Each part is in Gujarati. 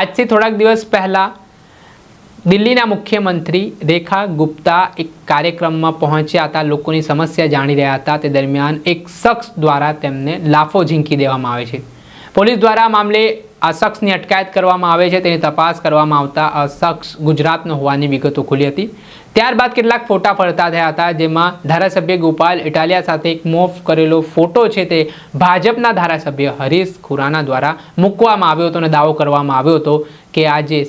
આજથી થોડાક દિવસ પહેલાં દિલ્હીના મુખ્યમંત્રી રેખા ગુપ્તા એક કાર્યક્રમમાં પહોંચ્યા હતા. લોકોની સમસ્યા જાણી રહ્યા હતા. તે દરમિયાન એક શખ્સ દ્વારા તેમને લાફો ઝીંકી દેવામાં આવે છે. પોલીસ દ્વારા મામલે આ શખ્સની અટકાયત કરવામાં આવે છે. તેની તપાસ કરવામાં આવતા આ શખ્સ ગુજરાતનો હોવાની વિગતો ખુલી હતી. ત્યારબાદ કેટલાક ફોટા ફરતા થયા હતા, જેમાં ધારાસભ્ય ગોપાલ ઇટાલિયા સાથે એક મોફ કરેલો ફોટો છે તે ભાજપના ધારાસભ્ય હરીશ ખુરાના દ્વારા મૂકવામાં આવ્યો હતો અને દાવો કરવામાં આવ્યો હતો. કે આ જે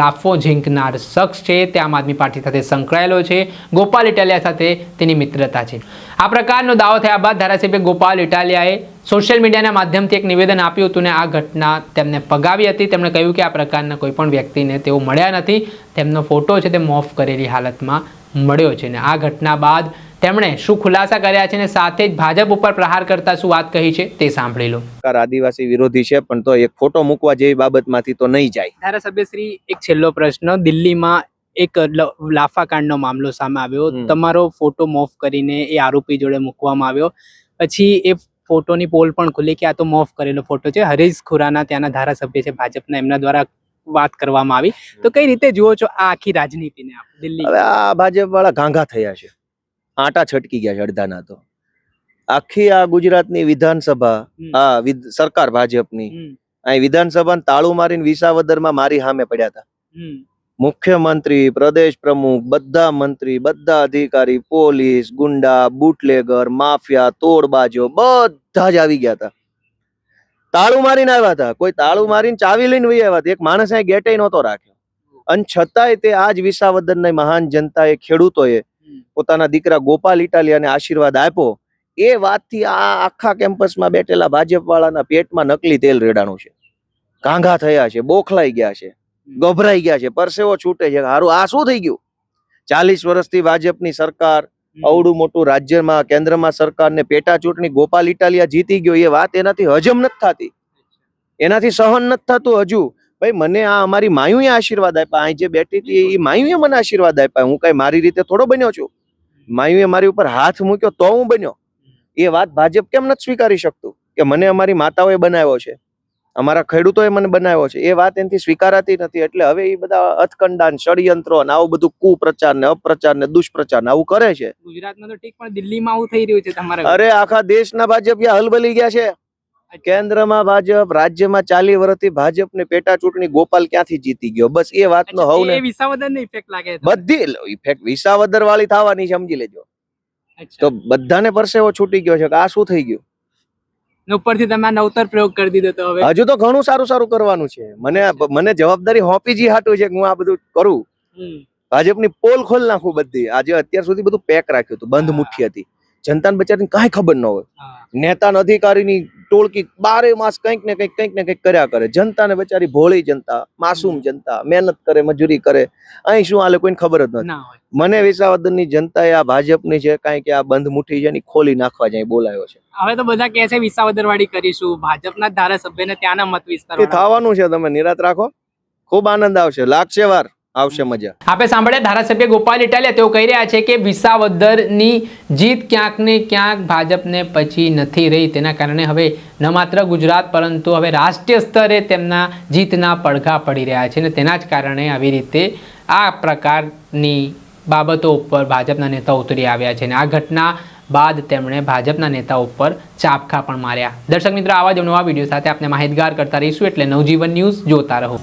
લાફો ઝીંકનાર શખ્સ છે, તે આમ આદમી પાર્ટી સાથે સંકળાયેલો છે. ગોપાલ ઇટાલિયા સાથે તેની મિત્રતા છે. આ પ્રકારનો દાવો થયા બાદ ધારાસભ્ય ગોપાલ ઇટાલિયાએ સોશિયલ મીડિયાના માધ્યમથી એક નિવેદન આપ્યું હતું ને આ ઘટના તેમને પગાવી હતી. તેમણે કહ્યું કે આ પ્રકારના કોઈ પણ વ્યક્તિને તેઓ મળ્યા નથી. તેમનો ફોટો છે તે મોફ કરેલી હાલતમાં મળ્યો છે ને આ ઘટના બાદ તેમણે શું ખુલાસા કર્યા છે અને સાથે જ ભાજપ ઉપર પ્રહાર કરતા શું વાત કહી છે તે સાંભળી લો. સરકાર આદિવાસી વિરોધી છે પણ તો એક ફોટો મૂકવા જેવી બાબતમાંથી તો નહીં જાય. ધારાસભ્ય શ્રી એક છેલ્લો પ્રશ્ન. દિલ્હીમાં એક લ- લાફાકાંડનો મામલો સામે આવ્યો. તમારો ફોટો મોફ કરીને એ આરોપી જોડે મૂકવામાં આવ્યો. પછી એ ફોટોની પોલ પણ ખુલી કે આ તો મોફ કરેલો ફોટો છે. હરીશ ખુરાના ત્યાંના ધારાસભ્ય છે ભાજપના. એમના દ્વારા વાત કરવામાં આવી. તો કઈ રીતે જુઓ છો આ આખી રાજનીતિને દિલ્હી? હવે આ ભાજપ વાળા ગાંગા થયા છે. આટા છટકી ગયા છે અડધાના તો. આખી આ ગુજરાતની વિધાનસભા આ સરકાર ભાજપની અહીં વિધાનસભા તાળું મારીને વિસાવદરમાં મારી સામે પડ્યા હતા. મુખ્યમંત્રી પ્રદેશ પ્રમુખ બધા મંત્રી બધા અધિકારી પોલીસ ગુંડા બુટલેગર માફિયા તોડબાજો બધા જ આવી ગયા હતા. તાળું મારીને આવ્યા હતા. કોઈ તાળું મારીને ચાવી લઈને વહી આવ્યા હતા. એક માણસ અહીં ગેટે નહોતો રાખ્યો. અને છતાંય તે આજ વિસાવદરની મહાન જનતાએ ખેડૂતોએ. પોતાના દીકરા ગોપાલ ઇટાલિયાને આશીર્વાદ આપ્યો. એ વાતથી આ આખા કેમ્પસમાં બેઠેલા ભાજપ વાળાના પેટમાં નકલી તેલ રેડાણું છે. કાંઘા થયા છે બોખલાઈ ગયા છે ગભરાઈ ગયા છે પરસેવો છૂટે છે. હારું આ શું થઈ ગયું? ચાલીસ વર્ષથી ભાજપની સરકાર. અવડું મોટું રાજ્યમાં કેન્દ્રમાં સરકારને પેટા ચૂંટણી ગોપાલ ઇટાલિયા જીતી ગયો એ વાત એનાથી હજમ નથી થતી. એનાથી સહન નથી થતું હજુ. ભાઈ મને આ અમારી માયુએ આશીર્વાદ આપ્યા. અહીં જે બેઠી હતી એ માયુએ મને આશીર્વાદ આપ્યા. હું કઈ મારી રીતે થોડો બન્યો છું? માયુએ મારી ઉપર હાથ મૂક્યો તો હું બન્યો. એ વાત ભાજપ કેમ નથી સ્વીકારી શકતું? કે મને અમારી માતાઓએ બનાવ્યો છે. અમારા ખેડૂતોએ મને બનાવ્યો છે. એ વાત એનાથી સ્વીકારાતી નથી. એટલે હવે એ બધા અથકંડા ને ષડયંત્રો ને આવું બધું કુપ્રચાર ને અપપ્રચાર ને દુષ્પ્રચાર ને આવું કરે છે. ગુજરાતમાં તો ઠીક પણ દિલ્હીમાં આવું થઈ રહ્યું છે તમારે. અરે આખા દેશના ભાજપ હલબલી ગયા છે? કેન્દ્રમાં ભાજપ રાજ્યમાં ચાલી વર્ષથી ભાજપની પેટા ચૂંટણી ગોપાલ ક્યાંથી જીતી ગયો? બસ એ વાતનો ઇફેક્ટ લાગે બધી ઇફેક્ટ વિસાવદર વાળી થવાની સમજી લેજો. તો બધાને પરસેવો છૂટી ગયો છે કે આ શું થઈ ગયું? ઉપરથી તમે નવતર પ્રયોગ કરી દીધો તો હવે? હજુ તો ઘણું સારું સારું કરવાનું છે. મને મને જવાબદારી હોપીજી હાટું છે કે હું આ બધું કરું. ભાજપની પોલ ખોલ નાખું બધી. આજે અત્યાર સુધી બધું પેક રાખ્યું હતું બંધ. મુઠ્ઠી હતી. જનતાને બચારીને કાંઈ ખબર ન હોય. નેતા અધિકારીની ટોળકી બારે માસ કંઈક ને કંઈક કંઈક ને કંઈક કર્યા કરે. જનતાને બચારી ભોળી જનતા માસૂમ જનતા મહેનત કરે મજૂરી કરે. અહીં શું હાલે કોઈને ખબર જ નથી. મને વિસાવદનની જનતાએ આ ભાજપની છે કાંઈ કે આ બંધ મુઠ્ઠી છે ની ખોલી નાખવા જાય બોલાયો છે. હવે તો બધા કહે છે વિસાવદર વાળી કરીશું. ભાજપના ધારાસભ્યને ત્યાંના મત વિસ્તાર થવાનું છે તમે નિરાત રાખો. ખૂબ આનંદ આવશે. લાગશે વાર. આવશે મજા. આપણે સાંભળ્યા, ધારાસભ્ય ગોપાલ ઇટાલિયા તેઓ કહી રહ્યા છે કે વિસાવદરની જીત ક્યાંક ને ક્યાંક ભાજપને પછી નથી રહી. તેના કારણે હવે ન માત્ર ગુજરાત, પરંતુ હવે રાષ્ટ્રીય સ્તરે તેમના જીતના પડઘા પડી રહ્યા છે અને તેના જ કારણે આવી રીતે આ પ્રકારની બાબતો ઉપર ભાજપના નેતા ઉતરી આવ્યા છે અને આ ઘટના બાદ તેમણે ભાજપના નેતા ઉપર ચાપખા પણ માર્યા. દર્શક મિત્રો, આવા જ નવા વીડિયો સાથે આપણે માહિતગાર કરતા રહીશું એટલે નવજીવન ન્યૂઝ જોતા રહો.